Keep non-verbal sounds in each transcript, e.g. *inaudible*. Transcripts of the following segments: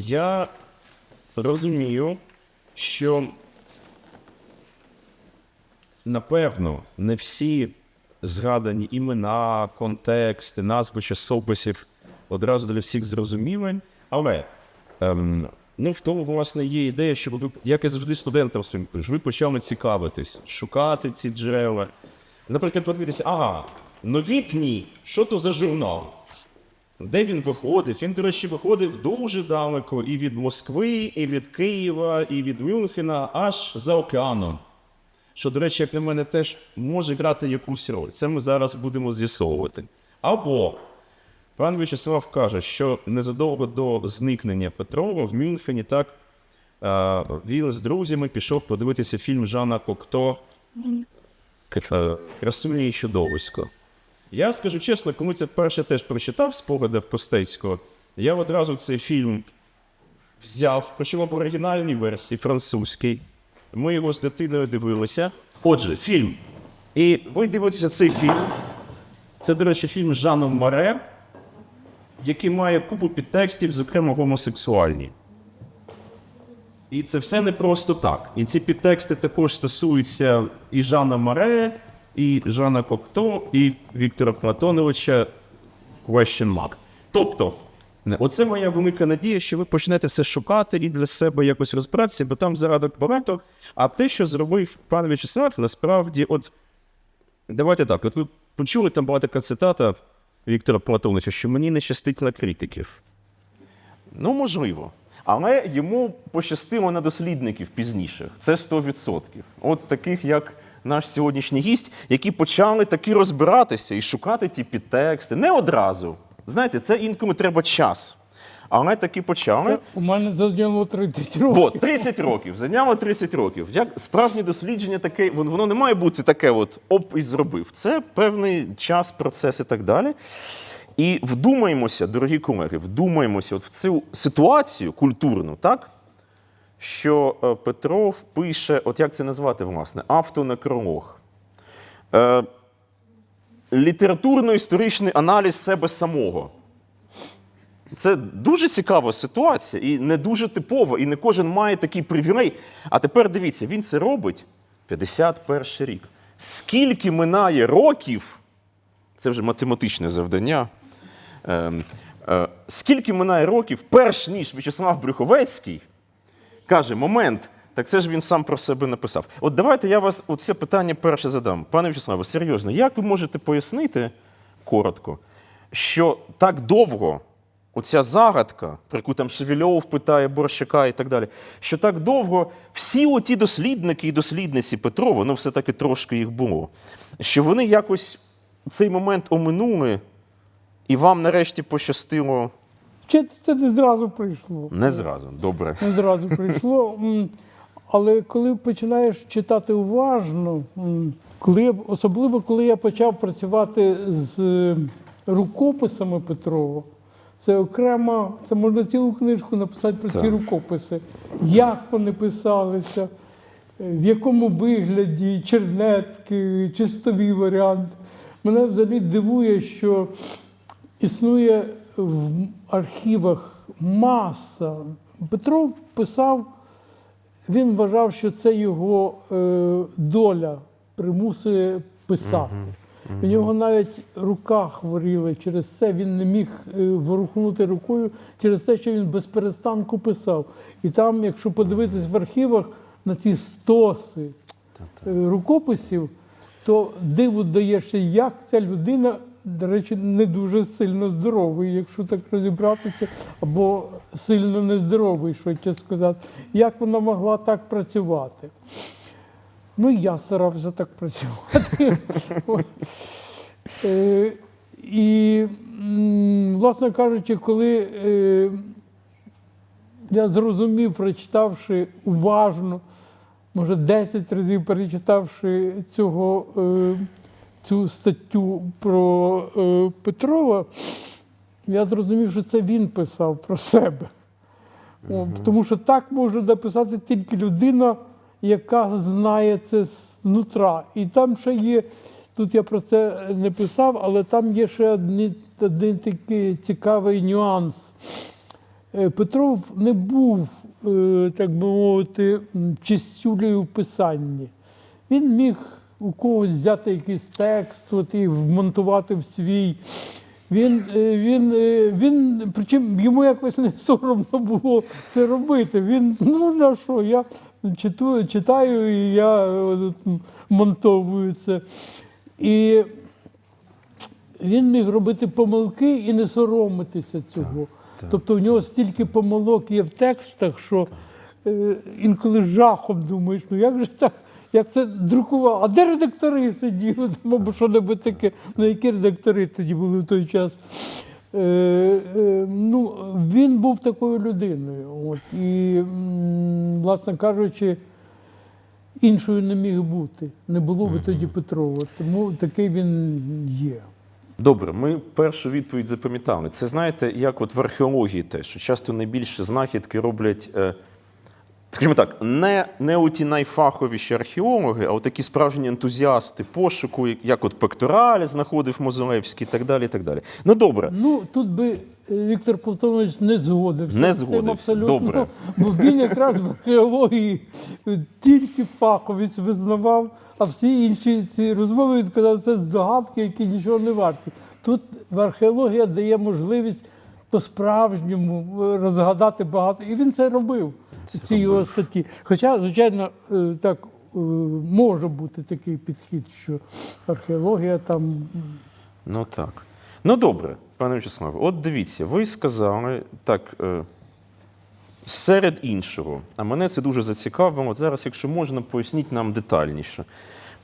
Я розумію, що напевно не всі згадані імена, контексти, назви часописів одразу для всіх зрозуміли, але ем, ну, в тому, власне, є ідея, що ви, як і завжди студентам своїм ви почали цікавитись, шукати ці джерела. Наприклад, подивитися, ага, новітній, що то за журнал? Де він виходив? Він, до речі, виходив дуже далеко і від Москви, і від Києва, і від Мюнхена, аж за океаном. Що, до речі, як на мене, теж може грати якусь роль. Це ми зараз будемо з'ясовувати. Або пан В'ячеслав каже, що незадовго до зникнення Петрова в Мюнхені так він з друзями пішов подивитися фільм Жана Кокто е, Красуня і чудовисько. Я скажу чесно, коли це вперше теж прочитав спогади Костецького, я одразу цей фільм взяв, причому в оригінальній версії, французькій. Ми його з дитиною дивилися. Отже, фільм. І ви дивитеся цей фільм. Це, до речі, фільм з Жаном Маре, який має купу підтекстів, зокрема гомосексуальні. І це все не просто так. І ці підтексти також стосуються і Жана Маре, і Жана Кокто, і Віктора Платоновича question mark. Тобто, оце моя велика надія, що ви почнете це шукати і для себе якось розбиратися, бо там зарадок багато. А те, що зробив пан В'ячеслав, насправді, от давайте так, от ви почули, там була така цитата Віктора Платоновича, що мені не щастить на критиків. Ну, можливо. Але йому пощастило на дослідників пізніше. Це 100%. От таких, як наш сьогоднішній гість, які почали таки розбиратися і шукати ті підтексти. Не одразу. Знаєте, це інколи треба час. Але таки почали. У мене зайняло 30 років. От, 30 років. Зайняло 30 років. Як справжнє дослідження таке, воно не має бути таке, от оп, і зробив. Це певний час, процес і так далі. І вдумаємося, дорогі колеги, вдумаємося от в цю ситуацію культурну, так? Що е, Петров пише, от як це назвати, власне, автонекролог. Е, літературно-історичний аналіз себе самого. Це дуже цікава ситуація і не дуже типова, і не кожен має такий привілей. А тепер дивіться, він це робить 51 рік. Скільки минає років, це вже математичне завдання. Ем, е, скільки минає років, перш ніж В'ячеслав Брюховецький каже: момент, так це ж він сам про себе написав. От давайте я вас оце питання перше задам. Пане В'ячеславе, серйозно, як ви можете пояснити коротко, що так довго оця загадка, про яку там Шевельов питає Борщака і так далі, що так довго всі оті дослідники і дослідниці Петрова, ну все-таки трошки їх було, що вони якось цей момент оминули, і вам нарешті пощастило Чи це не зразу прийшло? не зразу. Добре. Не зразу прийшло. *laughs* Але коли починаєш читати уважно, коли, я- особливо коли я почав працювати з е, рукописами Петрова, це окремо, це можна цілу книжку написати про ці рукописи, як вони писалися, е, в якому вигляді, чернетки, чистовий варіант. Мене взагалі дивує, що існує в архівах маса. Петров писав, він вважав, що це його е, доля примусує писати. У нього навіть рука хворіла через це, він не міг е, ворухнути рукою через те, що він без перестанку писав. І там, якщо подивитись в архівах на ці стоси е, рукописів, то диву даєшся, як ця людина, до речі, не дуже сильно здоровий, якщо так розібратися, або сильно нездоровий, швидше сказати, як вона могла так працювати. Ну, я старався так працювати. Е, І, власне кажучи, коли е, я зрозумів, прочитавши уважно, може 10 разів перечитавши цього, е, цю статтю про е, Петрова, я зрозумів, що це він писав про себе. О, Тому що так може написати тільки людина, яка знає це знутра. І там ще є, тут я про це не писав, але там є ще одні- один такий цікавий нюанс. е, Петров не був, е, так би мовити, чистюлею в писанні. Він міг у когось взяти якийсь текст от, і вмонтувати в свій. Він, е, він, е, він, причому йому якось не соромно було це робити. Він, ну на що, я читаю, читаю і я от, монтовую це. І він міг робити помилки і не соромитися цього. Тобто в нього стільки помилок є в текстах, що е, інколи жахом думаєш, ну як же так, як це друкував? А де редактори сиділи? Там, або що-небудь таке, ну які редактори тоді були в той час. Е, е, ну, він був такою людиною. От, і, власне кажучи, іншою не міг бути. Не було би тоді Петрова. Тому такий він є. Добре, ми першу відповідь запам'ятали. Це знаєте, як от в археології теж, що часто найбільше знахідки роблять, е, скажімо так, не, не оті найфаховіші археологи, а от такі справжні ентузіасти пошуку, як- от Пектораль знаходив Мозолевський і так далі. і так далі. Ну добре, Ну, тут би е, Віктор Платонович не згодився. Не згодився. абсолютно, Добре. Бо він якраз в археології е, тільки фаховість визнавав, а всі інші ці розмови він казав, це здогадки, які нічого не варті. Тут археологія дає можливість по-справжньому е, розгадати багато. І він це робив цій його статті. Хоча, звичайно, е, так е, може бути такий підхід, що археологія там ну так. Ну добре, пане Вячеславе, от дивіться, ви сказали так. е, Серед іншого, а мене це дуже зацікавило. От зараз, якщо можна, поясніть нам детальніше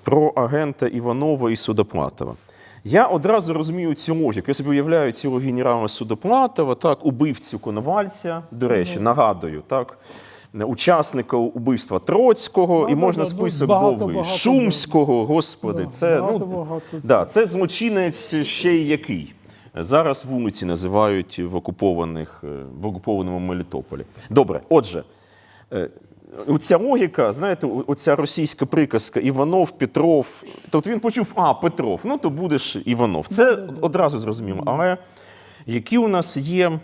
про агента Іванова і Судоплатова. Я одразу розумію цю логіку. Я собі уявляю цього генерала Судоплатова, так, убивцю Коновальця, до речі, нагадую, так, учасника убивства Троцького, і можна список багато, довгий. багато, Шумського, господи, Да, це, багато, ну, багато. Да, це злочинець ще й який. Зараз вулиці називають в окупованих е, в окупованому Мелітополі. Добре, отже, е, оця логіка, знаєте, оця російська приказка Іванов, Петров. Тобто він почув, а, Петров, ну то будеш Іванов. Це одразу зрозуміло. Але які у нас є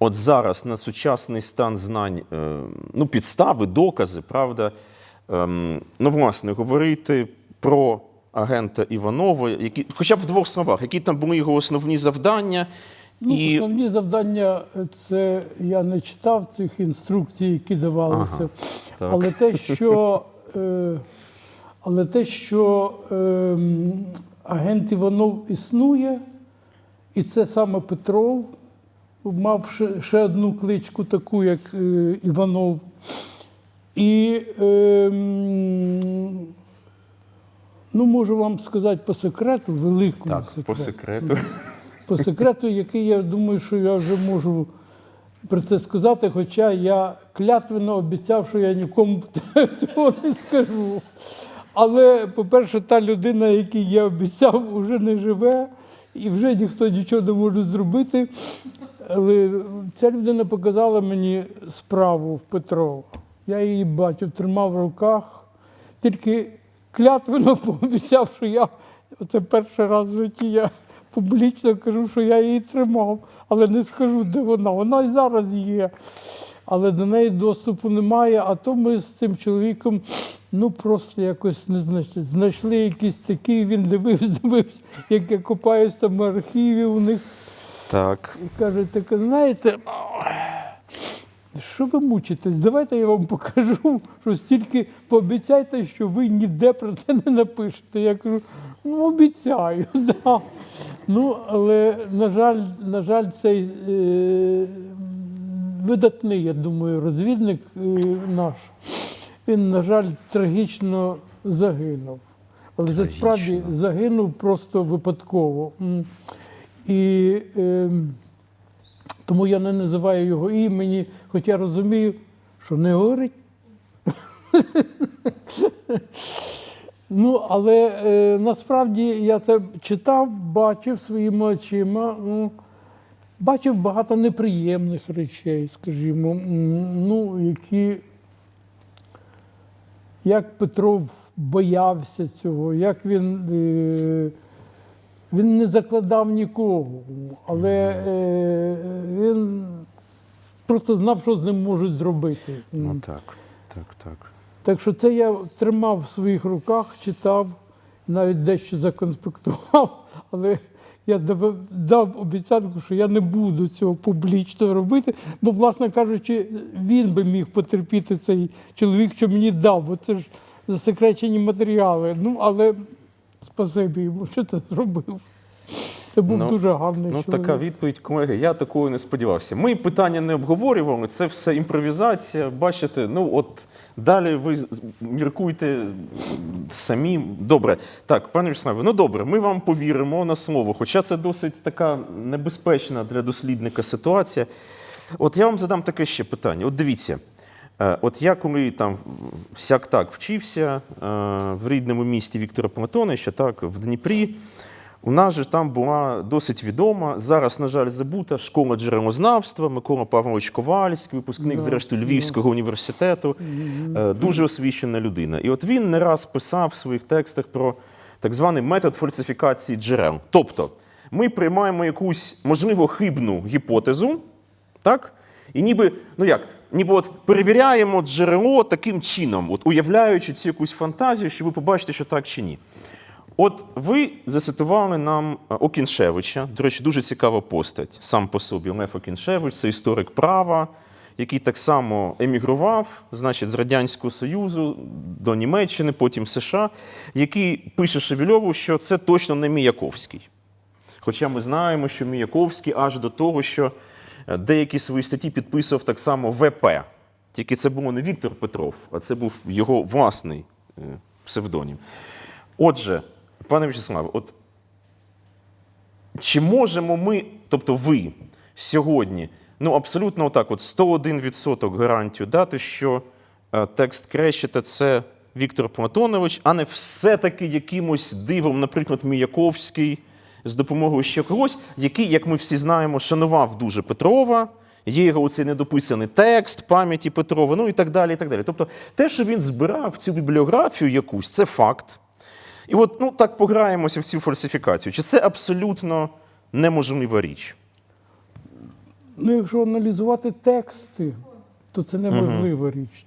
от зараз на сучасний стан знань, е, ну, підстави, докази, правда, ем, ну, власне, говорити про агента Іванова, які, хоча б в двох словах, які там були його основні завдання. Ну, і... Основні завдання е, це я не читав цих інструкцій, які давалися. так. Але те, що, е, але те, що е, агент Іванов існує, і це саме Петров мав ще, ще одну кличку, таку, як е, Іванов. І е, ну, можу вам сказати по секрету, великому Так, секрету по секрету. по секрету, який я думаю, що я вже можу про це сказати, хоча я клятвенно обіцяв, що я нікому *laughs* цього не скажу. Але, по-перше, та людина, якій я обіцяв, вже не живе, і вже ніхто нічого не може зробити. Але ця людина показала мені справу в Петрова. Я її бачив, тримав в руках, тільки клятвенно пообіцяв, що я оце перший раз в житті я публічно кажу, що я її тримав, але не скажу, де вона. Вона і зараз є. Але до неї доступу немає. А то ми з цим чоловіком ну просто якось не знайшли. Знайшли якийсь такий, він дивився, *laughs* дивився, як я копаюсь там в архіві у них. Так. І каже, так знаєте, що ви мучитесь? Давайте я вам покажу, що стільки пообіцяйте, що ви ніде про це не напишете. Я кажу, ну обіцяю. *laughs* Да. Ну, але, на жаль, на жаль, цей е, видатний, я думаю, розвідник е, наш, він, на жаль, трагічно загинув. Але Трагічно. справді загинув просто випадково. І е, тому я не називаю його імені, хоча я розумію, що не говорить. *laughs* ну, але е, насправді я це читав, бачив своїми очима. Ну, бачив багато неприємних речей, скажімо, ну, які як Петров боявся цього, як він. Е, він не закладав нікого, але е, він просто знав, що з ним можуть зробити. Ну так, так, так. Так що це я тримав в своїх руках, читав, навіть дещо законспектував, *laughs* але я дав, обіцянку, що я не буду цього публічно робити, бо, власне кажучи, він би міг потерпіти цей чоловік, що мені дав, бо це ж засекречені матеріали. Ну, але спасибі йому, що це зробив. Це був Ну, дуже гарний Ну, чоловік. така відповідь, колеги. Я такої не сподівався. Ми питання не обговорювали, це все імпровізація. Бачите, ну от далі ви міркуйте самі. Добре. Так, пане Вячеславе, ну добре, ми вам повіримо на слово, хоча це досить така небезпечна для дослідника ситуація. От я вам задам таке ще питання. От дивіться. е, От я коли там всяк так вчився е, в рідному місті Віктора Платонича, так, в Дніпрі, у нас же там була досить відома, зараз, на жаль, забута школа джерелознавства Микола Павлович Ковальський, випускник, Да, зрештою, Львівського університету, е, дуже освічена людина. І от він не раз писав в своїх текстах про так званий метод фальсифікації джерел. Тобто, ми приймаємо якусь, можливо, хибну гіпотезу, так? І ніби, ну як, ніби от перевіряємо джерело таким чином, от уявляючи цю якусь фантазію, щоб ви побачите, що так чи ні. От ви зацитували нам е, Окіншевича, до речі, дуже цікава постать сам по собі. Лев Окіншевич це історик права, який так само емігрував, значить, з Радянського Союзу до Німеччини, потім США, який пише Шевельову, що це точно не Міяковський. Хоча ми знаємо, що Міяковський аж до того, що е, деякі свої статті підписував так само ВП. Тільки це було не Віктор Петров, а це був його власний е, псевдонім. Отже, пане Вячеславе, от чи можемо ми, тобто ви сьогодні, ну абсолютно отак, от 101% гарантію дати, що е, текст Крещета це Віктор Платонович, а не все-таки якимось дивом, наприклад, Міяковський з допомогою ще когось, який, як ми всі знаємо, шанував дуже Петрова. Є його оцей недописаний текст пам'яті Петрова, ну і так далі. і так далі. Тобто, те, що він збирав цю бібліографію якусь, це факт. І от ну так пограємося в цю фальсифікацію. Чи це абсолютно неможлива річ? Ну, якщо аналізувати тексти, то це неможлива річ.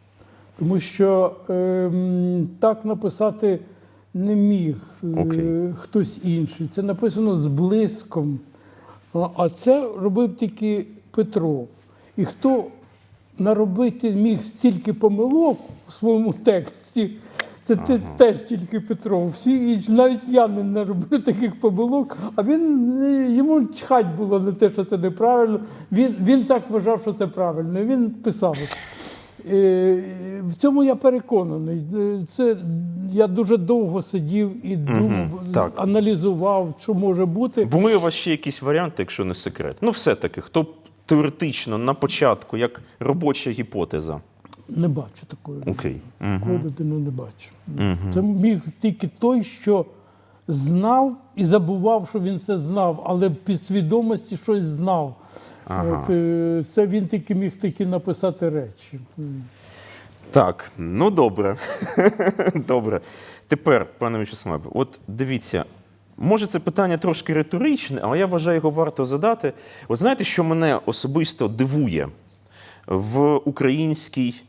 Тому що ем, так написати не міг е, Окей. хтось інший. Це написано з блиском. А, а це робив тільки Петров. І хто наробити міг стільки помилок у своєму тексті, це те- теж тільки Петров. Всі інші, навіть я не нароблю *laughs* таких помилок, а він йому чхать було на те, що це неправильно. Він, він так вважав, що це правильно. Він писав. Е, В цьому я переконаний. Е, Це я дуже довго сидів і думав, так. аналізував, що може бути. Були у вас ще якісь варіанти, якщо не секрет? Ну, все-таки, хто теоретично на початку, як робоча гіпотеза. Не бачу такої. Окей. Такої людини не бачу. Це міг тільки той, що знав і забував, що він це знав, але в підсвідомості щось знав. Ага. От, е, це він тільки міг такі написати речі. Так, ну добре. *laughs* добре. Тепер, пане Вячеславе, от дивіться, може це питання трошки риторичне, але я вважаю, його варто задати. От знаєте, що мене особисто дивує в українській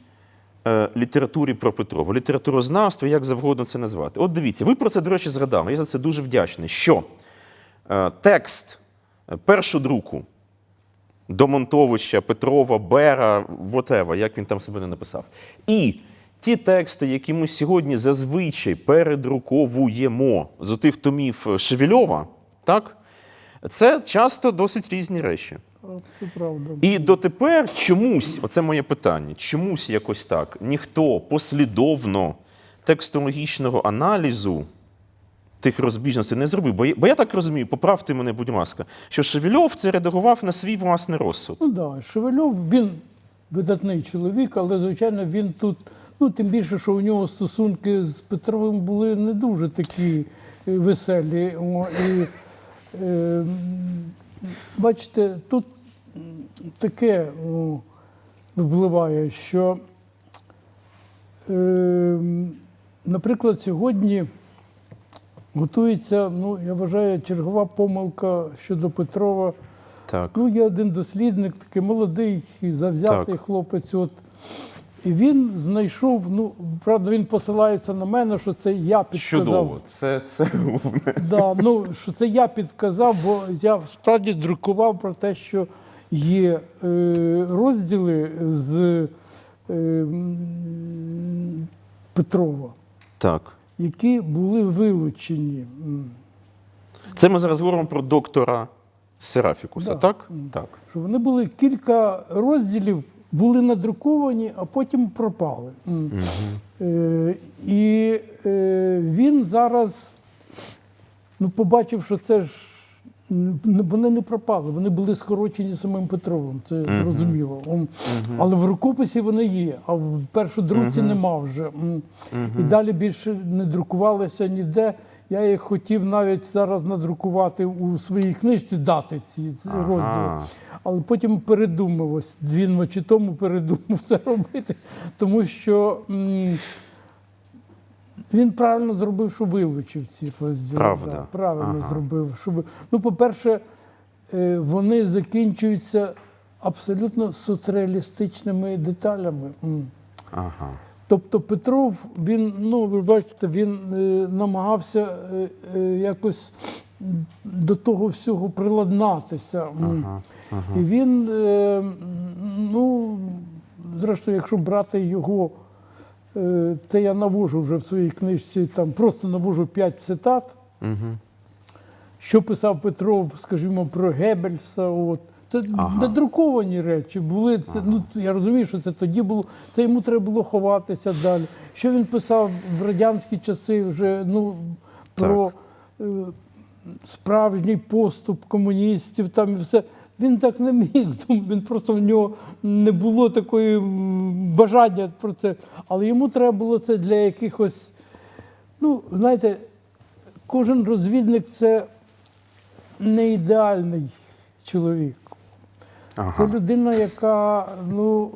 літературі про Петрова, літературознавство, як завгодно це назвати. От дивіться, ви про це, до речі, згадали. Я за це дуже вдячний. Що е, текст е, першу друку Домонтовича, Петрова, Бера, whatever, як він там себе не написав. І ті тексти, які ми сьогодні зазвичай передруковуємо з отих томів Шевельова, так? Це часто досить різні речі. І дотепер чомусь, оце моє питання, чомусь якось так, ніхто послідовно текстологічного аналізу тих розбіжностей не зробив. Бо я, бо я так розумію, поправте мене, будь ласка, що Шевельов це редагував на свій власний розсуд. Ну так, да. Шевельов, він видатний чоловік, але, звичайно, він тут, ну, тим більше, що у нього стосунки з Петровим були не дуже такі е, веселі. О, і, е, бачите, тут таке о, впливає, що, е, наприклад, сьогодні готується, ну, я вважаю, чергова помилка щодо Петрова Так. Ну, є один дослідник, такий молодий, завзятий Так. хлопець. От. І він знайшов, ну, правда, він посилається на мене, що це я підказав. Чудово. Це, це головне. Да, ну, що це я підказав, бо я справді друкував про те, що є е, розділи з е, Петрова, Так. які були вилучені. Це ми зараз говоримо про доктора Серафікуса, Да. так? Так. Що вони були кілька розділів, були надруковані, а потім пропали. Е, і е, він зараз ну, побачив, що це ж вони не пропали, вони були скорочені самим Петровим, це зрозуміло. М. Але в рукописі вони є, а в першодруці нема вже. М. І далі більше не друкувалися ніде. Я їх хотів навіть зараз надрукувати у своїй книжці, дати ці Ага. розділи. Але потім передумав, ось дві ночі тому передумав *laughs* це робити, тому що він правильно зробив, що вилучив ці розділи. Правда. Да, правильно Ага. зробив. Щоб... Ну, по-перше, е, вони закінчуються абсолютно соцреалістичними деталями. Ага. Тобто Петров, він, ну ви бачите, він е, намагався е, е, якось до того всього приладнатися. М. І він, е, ну, зрештою, якщо брати його, це я навожу вже в своїй книжці, там просто навожу п'ять цитат, Угу. що писав Петров, скажімо, про Геббельса. От. Це Ага. надруковані речі були. Це, ну, я розумію, що це тоді було, це йому треба було ховатися далі. Що він писав в радянські часи вже ну, про е, справжній поступ комуністів там і все. Він так не міг. *laughs* Він просто в нього не було такої бажання про це. Але йому треба було це для якихось. Ну, знаєте, кожен розвідник це не ідеальний чоловік. Це людина, яка ну,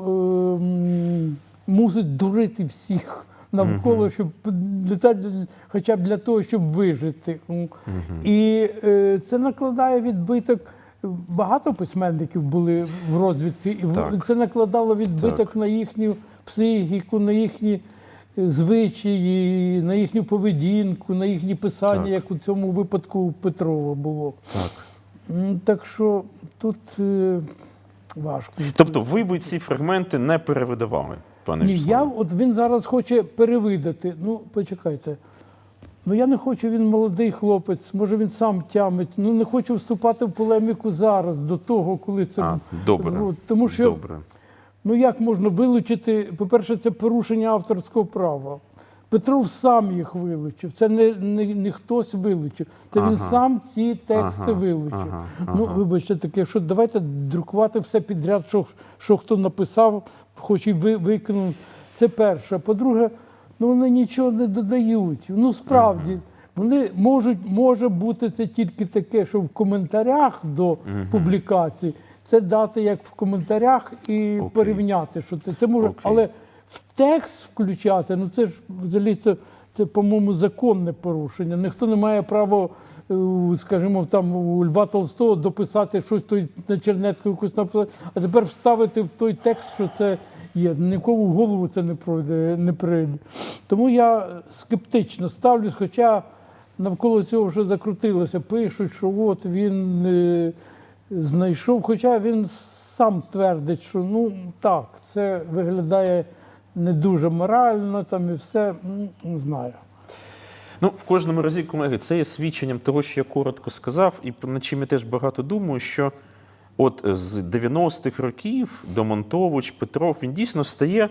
ем, мусить дурити всіх навколо, щоб для, хоча б для того, щоб вижити. І е, це накладає відбиток. Багато письменників були в розвідці, і Так. це накладало відбиток Так. на їхню психіку, на їхні е, звичаї, на їхню поведінку, на їхні писання, Так. як у цьому випадку у Петрова було. Так. Так що тут е, важко. Тобто ви би ці фрагменти не перевидавали, пане Ні, я, от він зараз хоче перевидати. Ну, почекайте. Ну я не хочу, він молодий хлопець, може він сам тямить. Ну не хочу вступати в полеміку зараз, до того, коли це. А, добре. Тому що Добре. ну як можна вилучити? По-перше, це порушення авторського права. Петров сам їх вилучив. Це не, не, не хтось вилучив. Це він сам ці тексти Ага, вилучив. ага, Ну, вибачте, таке, що давайте друкувати все підряд, що, що хто написав, хоч і ви, викинув. Це перше. По-друге, ну вони нічого не додають. Ну справді, вони можуть, може бути це тільки таке, що в коментарях до публікації це дати як в коментарях і Окей. порівняти, що це, це може, Окей. але в текст включати, ну це ж взагалі це, це по-моєму, законне порушення. Ніхто не має права, е, скажімо, там у Льва Толстого дописати щось той на чернетку якусь написати, а тепер вставити в той текст, що це є. Нікому в голову це не пройде, не прийде. Тому я скептично ставлюсь, хоча навколо цього вже закрутилося. Пишуть, що от він е, знайшов, хоча він сам твердить, що ну так, це виглядає не дуже морально, там і все. Не знаю. Ну, в кожному разі, колеги, це є свідченням того, що я коротко сказав, і над чим я теж багато думаю, що от з 90-х років Домонтович, Петров, він дійсно стає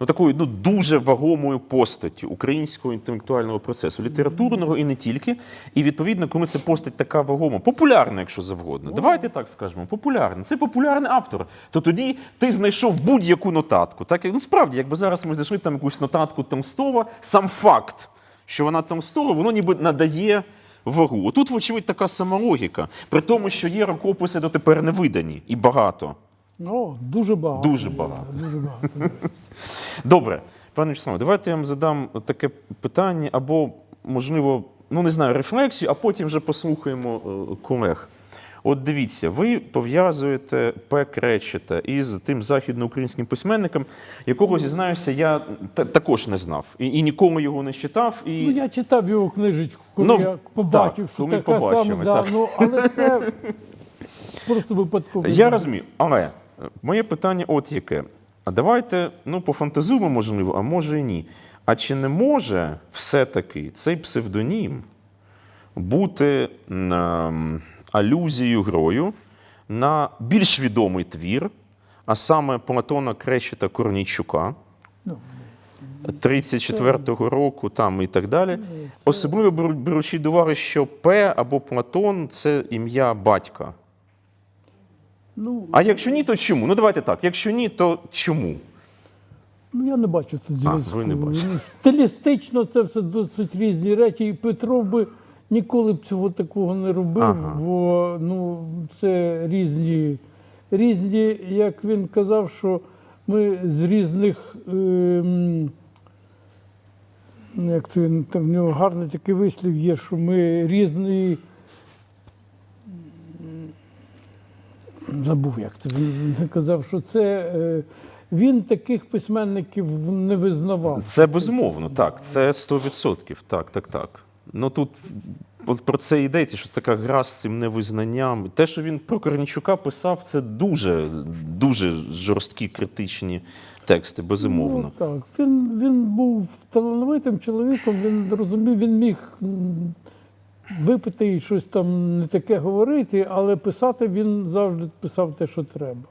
ну, такою ну, дуже вагомою постаттю українського інтелектуального процесу, літературного і не тільки. І відповідно, коли це постать така вагома, популярна, якщо завгодно. Давайте так скажемо, популярна. Це популярний автор. То тоді ти знайшов будь-яку нотатку. Так, ну, справді, якби зараз ми знайшли там якусь нотатку Томстова, сам факт, що вона Томстова, воно ніби надає вагу. Отут, вочевидь, така сама логіка. При тому, що є рукописи дотепер не видані і багато. Ну, дуже багато. Дуже багато. Дуже багато. *laughs* Добре, пане Вячеславе, давайте я вам задам таке питання, або, можливо, ну не знаю, рефлексію, а потім вже послухаємо е, колег. От дивіться, ви пов'язуєте П. Кречета із тим західноукраїнським письменником, якого, зізнаюся, я та- також не знав. І, і нікому його не читав. І... Ну, я читав його книжечку, коли Ну, я побачив, так, що така побачили, сама. Да, ну, але це просто випадково. Я розумію, але моє питання от яке. А давайте ну, пофантазуємо, можливо, а може і ні. А чи не може все-таки цей псевдонім бути алюзією грою на більш відомий твір, а саме Платона Крещета Корнійчука? Ну, 34-го року там і так далі. Особливо беру- беручи до уваги, що П або Платон це ім'я батька. ну, А якщо ні, то чому? Ну давайте так. Якщо ні, то чому? ну, я не бачу тут зв'язку. ви не бачите. Ну, Стилістично це все досить різні речі. І Петров би ніколи б цього такого не робив, Ага. бо ну, це різні, різні, як він казав, що ми з різних. Ем, як це він там в нього гарний такий вислів є, що ми різні. Забув, як це він він казав, що це е, він таких письменників не визнавав. Це безумовно, так. Це 100%. Так, так, так. Ну тут про це йдеться, що така гра з цим невизнанням. Те, що він про Корнічука писав, це дуже, дуже жорсткі критичні тексти, безумовно. Ну, так. Він, він був талановитим чоловіком, він розумів, він міг випити і щось там не таке говорити, але писати він завжди писав те, що треба.